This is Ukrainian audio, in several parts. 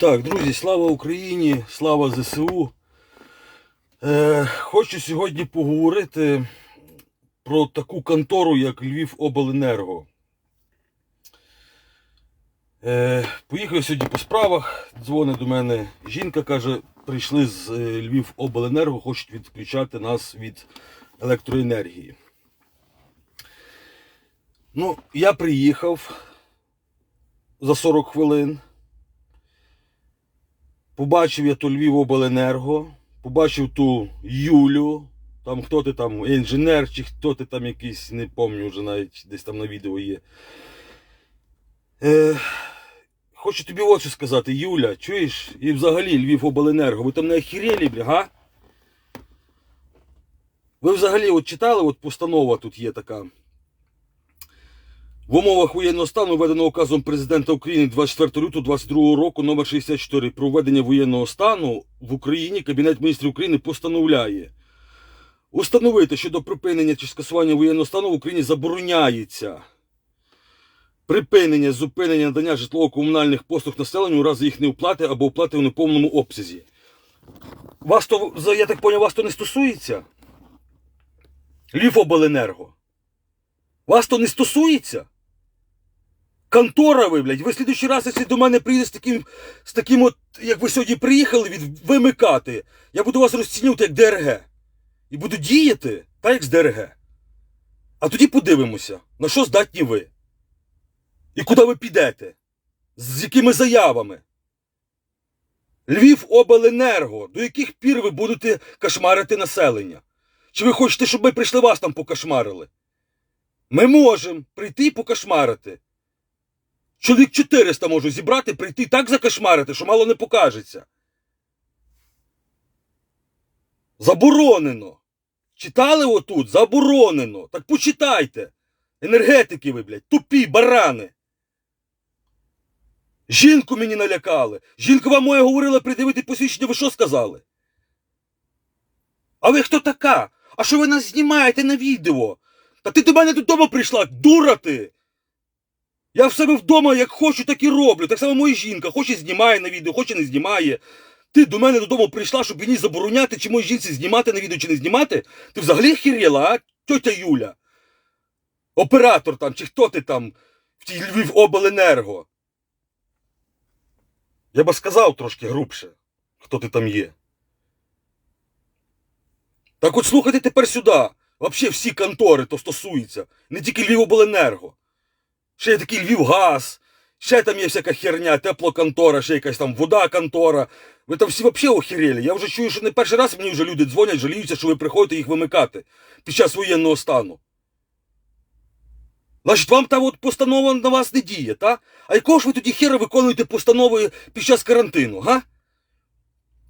Так, друзі, слава Україні, слава ЗСУ. Е, хочу сьогодні поговорити про таку контору, як Львів Обленерго. Е, поїхав сьогодні по справах. Дзвонить до мене жінка, каже, прийшли з е, Львів Обленерго, хочуть відключати нас від електроенергії. Ну, я приїхав за 40 хвилин. Побачив я ту Львівобленерго, побачив ту Юлю, там хто ти там, інженер, чи хто ти там якийсь, не пам'ятаю вже навіть десь там на відео є. Е, хочу тобі от що сказати, Юля, чуєш? І взагалі Львівобленерго, ви там не охерели, бля, га? Ви взагалі от читали, от постанова тут є така. В умовах воєнного стану, введеного указом президента України 24 лютого 2022 року номер 64 про введення воєнного стану в Україні Кабінет міністрів України постановляє установити, що до припинення чи скасування воєнного стану в Україні забороняється припинення, зупинення надання житлово-комунальних послуг населенню у разі їх неуплати або оплати у неповному обсязі. Вас то, я так поняв, вас то не стосується? Львівобленерго. Вас то не стосується? Контора ви, блядь, ви в слідуючий раз, якщо до мене прийде з таким, з таким от, як ви сьогодні приїхали від вимикати, я буду вас розцінювати як ДРГ. І буду діяти, так як з ДРГ. А тоді подивимося, на що здатні ви. І куди ви підете? З якими заявами? Львів обленерго. До яких пір ви будете кошмарити населення? Чи ви хочете, щоб ми прийшли вас там покошмарили? Ми можемо прийти і покошмарити. Чоловік 400 можу зібрати, прийти так закошмарити, що мало не покажеться. Заборонено. Читали отут? Заборонено. Так почитайте. Енергетики ви, блядь, тупі барани. Жінку мені налякали. Жінка вам моя говорила придивити посвідчення, ви що сказали? А ви хто така? А що ви нас знімаєте на відео? Та ти до мене додому прийшла, дура ти! Я в себе вдома як хочу, так і роблю. Так само моя жінка, хоче знімає на відео, хоче не знімає. Ти до мене додому прийшла, щоб мені забороняти, чи моїй жінці знімати на відео, чи не знімати? Ти взагалі хірєла, а? Тьотя Юля? Оператор там, чи хто ти там в тій Львів обленерго? Я би сказав трошки грубше, хто ти там є. Так от слухайте тепер сюди. Взагалі всі контори то стосуються. Не тільки Львівобленерго. Ще є такий Львівгаз, ще там є всяка херня, теплоконтора, ще якась там вода контора. Ви там всі взагалі охерели. Я вже чую, що не перший раз мені вже люди дзвонять, жаліються, що ви приходите їх вимикати під час воєнного стану. Значить, вам та от постанова на вас не діє, та? А якого ж ви тоді хера виконуєте постанови під час карантину, га?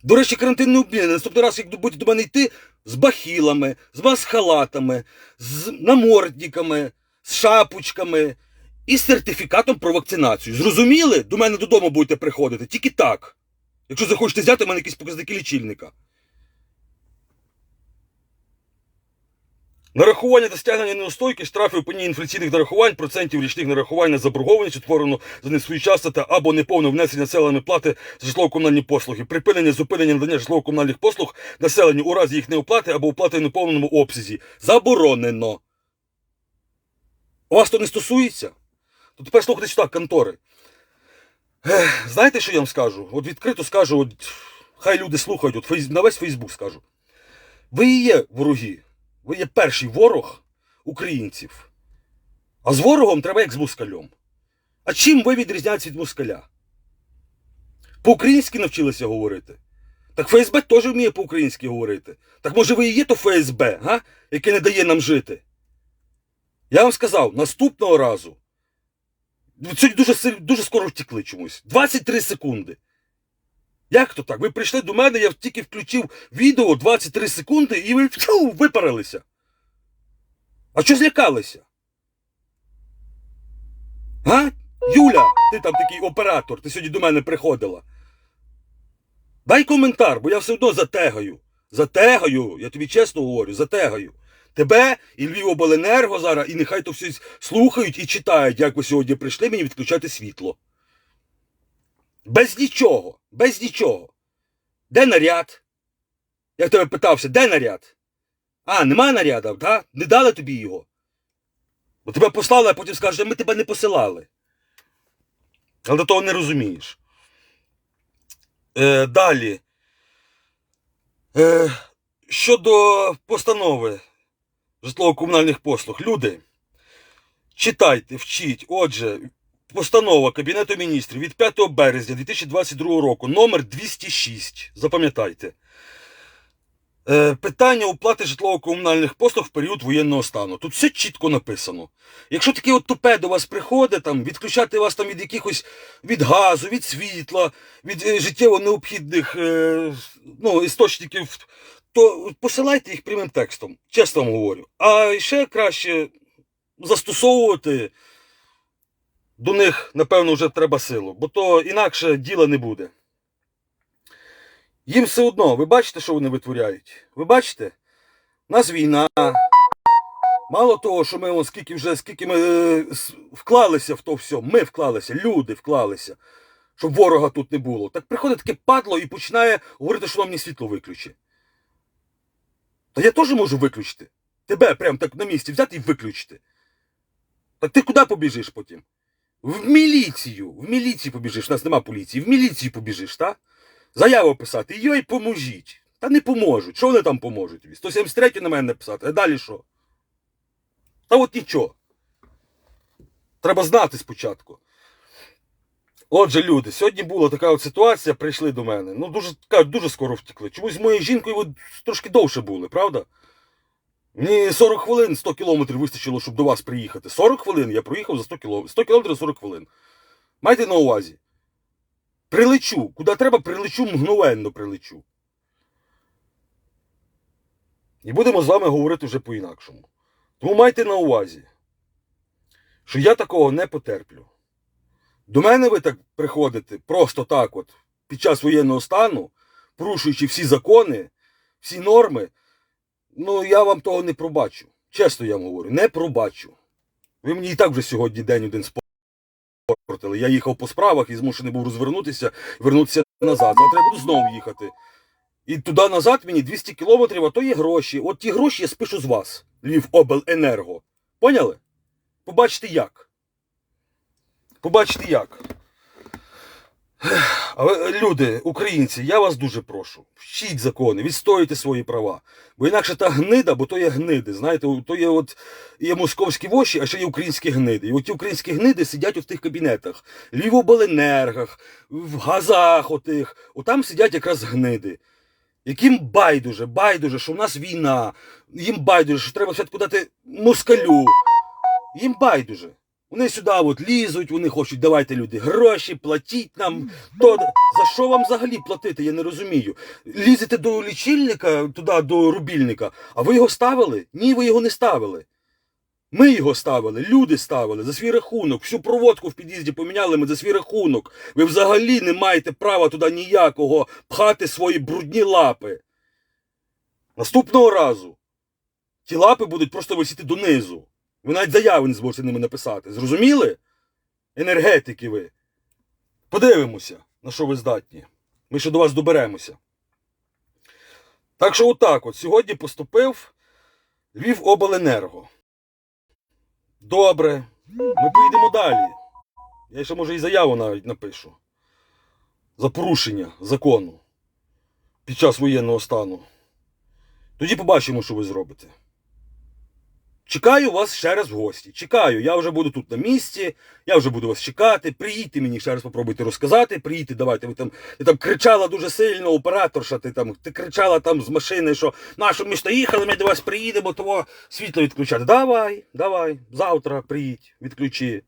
До речі, карантин не обмінений. Наступний раз, як будете до мене йти з бахілами, з масхалатами, з намордниками, з шапочками і сертифікатом про вакцинацію. Зрозуміли? До мене додому будете приходити. Тільки так. Якщо захочете взяти в мене якісь показники лічильника. Нарахування та стягнення неустойки, штрафів по інфляційних нарахувань, процентів річних нарахувань на заборгованість, утворену за несвоєчасне та або неповне внесення населення плати за житлово-комунальні послуги, припинення, зупинення надання житлово-комунальних послуг населенню у разі їх неоплати або оплати в неповному обсязі. Заборонено. У вас то не стосується? То тепер слухайте сюди, контори. Ех, знаєте, що я вам скажу? От відкрито скажу, от, хай люди слухають, от, фейс- на весь Фейсбук скажу. Ви і є вороги. Ви є перший ворог українців. А з ворогом треба як з москалем. А чим ви відрізняєтесь від москаля? По-українськи навчилися говорити. Так ФСБ теж вміє по-українськи говорити. Так може ви і є то ФСБ, га? яке не дає нам жити? Я вам сказав, наступного разу. Сьогодні дуже, дуже скоро втекли чомусь. 23 секунди. Як то так? Ви прийшли до мене, я тільки включив відео 23 секунди і ви фу, випарилися. А що злякалися? А? Юля, ти там такий оператор, ти сьогодні до мене приходила. Дай коментар, бо я все одно затегаю. Затегаю, я тобі чесно говорю, затегаю. Тебе і Львівобленерго зараз, і нехай то всі слухають і читають, як ви сьогодні прийшли мені відключати світло. Без нічого, без нічого. Де наряд? Я тебе питався, де наряд? А, нема наряду, так? Не дали тобі його. Бо тебе послали, а потім скажуть, ми тебе не посилали. Але до того не розумієш. Е, далі. Е, щодо постанови житлово-комунальних послуг. Люди, читайте, вчіть. Отже, постанова Кабінету міністрів від 5 березня 2022 року, номер 206. Запам'ятайте. Е, питання оплати житлово-комунальних послуг в період воєнного стану. Тут все чітко написано. Якщо таке от тупе до вас приходить, там, відключати вас там від якихось від газу, від світла, від е, життєво необхідних е, ну, істочників, то посилайте їх прямим текстом, чесно вам говорю. А ще краще застосовувати до них, напевно, вже треба силу, бо то інакше діла не буде. Їм все одно, ви бачите, що вони витворяють? Ви бачите? У нас війна. Мало того, що ми вон, скільки вже скільки ми е, вклалися в то все, ми вклалися, люди вклалися, щоб ворога тут не було. Так приходить таке падло і починає говорити, що нам мені світло виключи. Та я теж можу виключити. Тебе прям так на місці взяти і виключити. Так ти куди побіжиш потім? В міліцію. В міліцію побіжиш, у нас нема поліції. В міліцію побіжиш, так? Заяву писати, йой, поможіть. Та не поможуть. Що вони там поможуть тобі? 173 на мене написати, а далі що? Та от нічого. Треба знати спочатку. Отже, люди, сьогодні була така от ситуація, прийшли до мене. Ну, дуже, кажуть, дуже скоро втекли. Чомусь з моєю жінкою ви трошки довше були, правда? Мені 40 хвилин 100 кілометрів вистачило, щоб до вас приїхати. 40 хвилин я проїхав за 100 кілометрів. 100 кілометрів 40 хвилин. Майте на увазі. Прилечу. Куди треба, прилечу, мгновенно прилечу. І будемо з вами говорити вже по-інакшому. Тому майте на увазі, що я такого не потерплю. До мене ви так приходите просто так, от, під час воєнного стану, порушуючи всі закони, всі норми. Ну, я вам того не пробачу. Чесно я вам говорю, не пробачу. Ви мені і так вже сьогодні день один спортили. Я їхав по справах і змушений був розвернутися, вернутися назад. Завтра я буду знову їхати. І туди назад мені 200 кілометрів, а то є гроші. От ті гроші я спишу з вас, Львів Обленерго. Поняли? Побачите як. Побачите як. Але, люди, українці, я вас дуже прошу. Вчіть закони, відстоюйте свої права. Бо інакше та гнида, бо то є гниди. Знаєте, то є от є московські воші, а ще є українські гниди. І от ті українські гниди сидять у тих кабінетах, Львівобленергах, в газах отих. Отам сидять якраз гниди. Яким байдуже, байдуже, що в нас війна, їм байдуже, що треба все дати москалю. Їм байдуже. Вони сюди от лізуть, вони хочуть, давайте люди гроші, платіть нам. То за що вам взагалі платити, я не розумію. Лізете до лічильника, туди, до рубільника, а ви його ставили? Ні, ви його не ставили. Ми його ставили, люди ставили за свій рахунок. Всю проводку в під'їзді поміняли ми за свій рахунок. Ви взагалі не маєте права туди ніякого пхати свої брудні лапи. Наступного разу ті лапи будуть просто висіти донизу. Ви навіть заяви не зможете ними написати. Зрозуміли? Енергетики ви. Подивимося, на що ви здатні. Ми ще до вас доберемося. Так що, отак от, сьогодні поступив Львів Обленерго. Добре. Ми поїдемо далі. Я ще може і заяву навіть напишу. За порушення закону під час воєнного стану. Тоді побачимо, що ви зробите. Чекаю вас ще раз в гості. Чекаю, я вже буду тут на місці, я вже буду вас чекати. Приїдьте мені ще раз попробуйте розказати. Приїдьте, давайте. Ви там, ти там кричала дуже сильно, операторша, ти там ти кричала там з машини, що наше місто їхали, ми до вас приїдемо, того світло відключати. Давай, давай, завтра приїдь, відключи.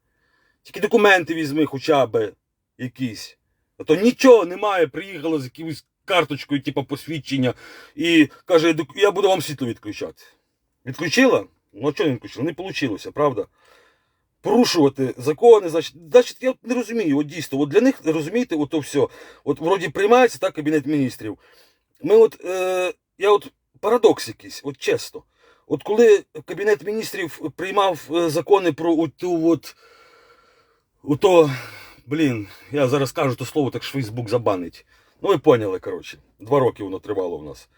Тільки документи візьми хоча б якісь. А то нічого немає, приїхала з якимось карточкою, типу посвідчення, і каже, я буду вам світло відключати. Відключила? Ну чого не відключила? Не вийшло, правда? Порушувати закони, значить, значить, я не розумію, от дійсно, от для них, розумієте, от то все. От вроді приймається так Кабінет міністрів. Ми от, е, я от парадокс якийсь, от чесно. От коли Кабінет міністрів приймав е, закони про ту от, ото блін, я зараз кажу то слово, так ж Фейсбук забанить. Ну, ви поняли, коротше. Два роки воно тривало в нас.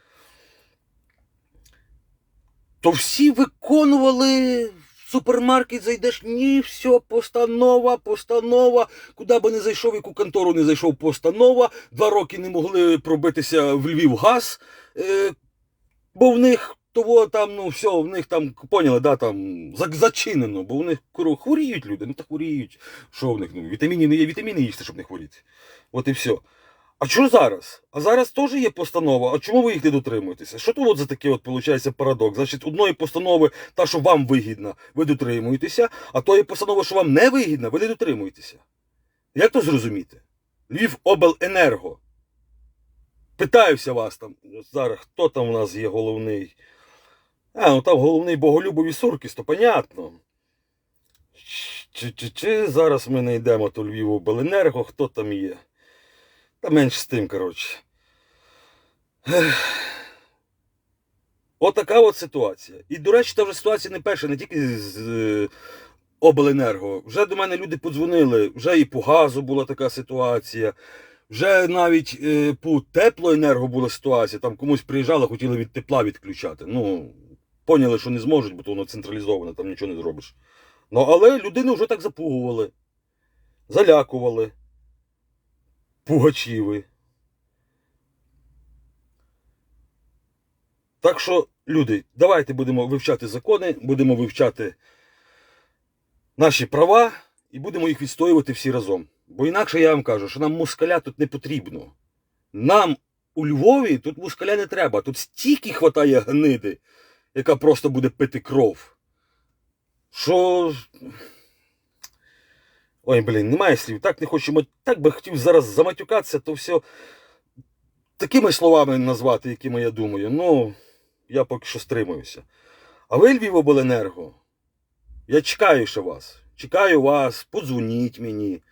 То всі виконували в супермаркет, зайдеш, ні, все, постанова, постанова. Куди би не зайшов, яку контору не зайшов, постанова. Два роки не могли пробитися в Львів газ, е, бо в них того там, ну все, в них там, поняли, да, там зачинено, бо в них хворіють люди, ну та хворіють. Що в них? Ну, вітаміни не є, вітаміни їсти, щоб не хворіти. От і все. А що зараз? А зараз теж є постанова. А чому ви їх не дотримуєтеся? Що то от за такий от виходить парадокс? Значить, одної постанови, та, що вам вигідна, ви дотримуєтеся, а тої постанови, що вам не вигідна, ви не дотримуєтеся. Як то зрозуміти? Львів обленерго. Питаюся вас там зараз, хто там у нас є головний. А, ну там головний Боголюбові Суркіс, то понятно. Чи, чи, чи зараз ми не йдемо то Львів обленерго, хто там є? Та менш з тим, коротше. Отака от ситуація. І, до речі, та вже ситуація не перша, не тільки з е, обленерго. Вже до мене люди подзвонили, вже і по газу була така ситуація. Вже навіть е, по теплоенерго була ситуація. Там комусь приїжджали, хотіли від тепла відключати. Ну, поняли, що не зможуть, бо то воно централізоване, там нічого не зробиш. Ну, але людини вже так запугували, залякували. Пугачіви. Так що, люди, давайте будемо вивчати закони, будемо вивчати наші права і будемо їх відстоювати всі разом. Бо інакше я вам кажу, що нам москаля тут не потрібно. Нам у Львові тут москаля не треба. Тут стільки хватає гниди, яка просто буде пити кров. Що. Ой, блін, немає слів. Так не хочу. мат- Так би хотів зараз заматюкатися, то все такими словами назвати, якими я думаю. Ну, я поки що стримуюся. А ви, Львівобленерго, я чекаю ще вас. Чекаю вас, подзвоніть мені,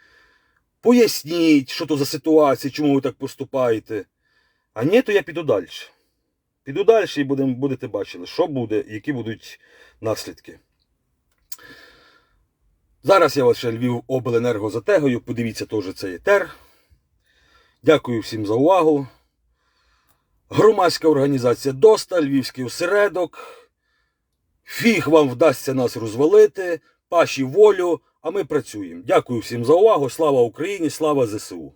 поясніть, що то за ситуація, чому ви так поступаєте. А ні, то я піду далі. Піду далі і будем, будете бачили, що буде, які будуть наслідки. Зараз я вас ще Львів обленерго затегаю. Подивіться теж цей етер. Дякую всім за увагу. Громадська організація ДОСТА, Львівський осередок. Фіг вам вдасться нас розвалити. Паші волю, а ми працюємо. Дякую всім за увагу. Слава Україні, слава ЗСУ.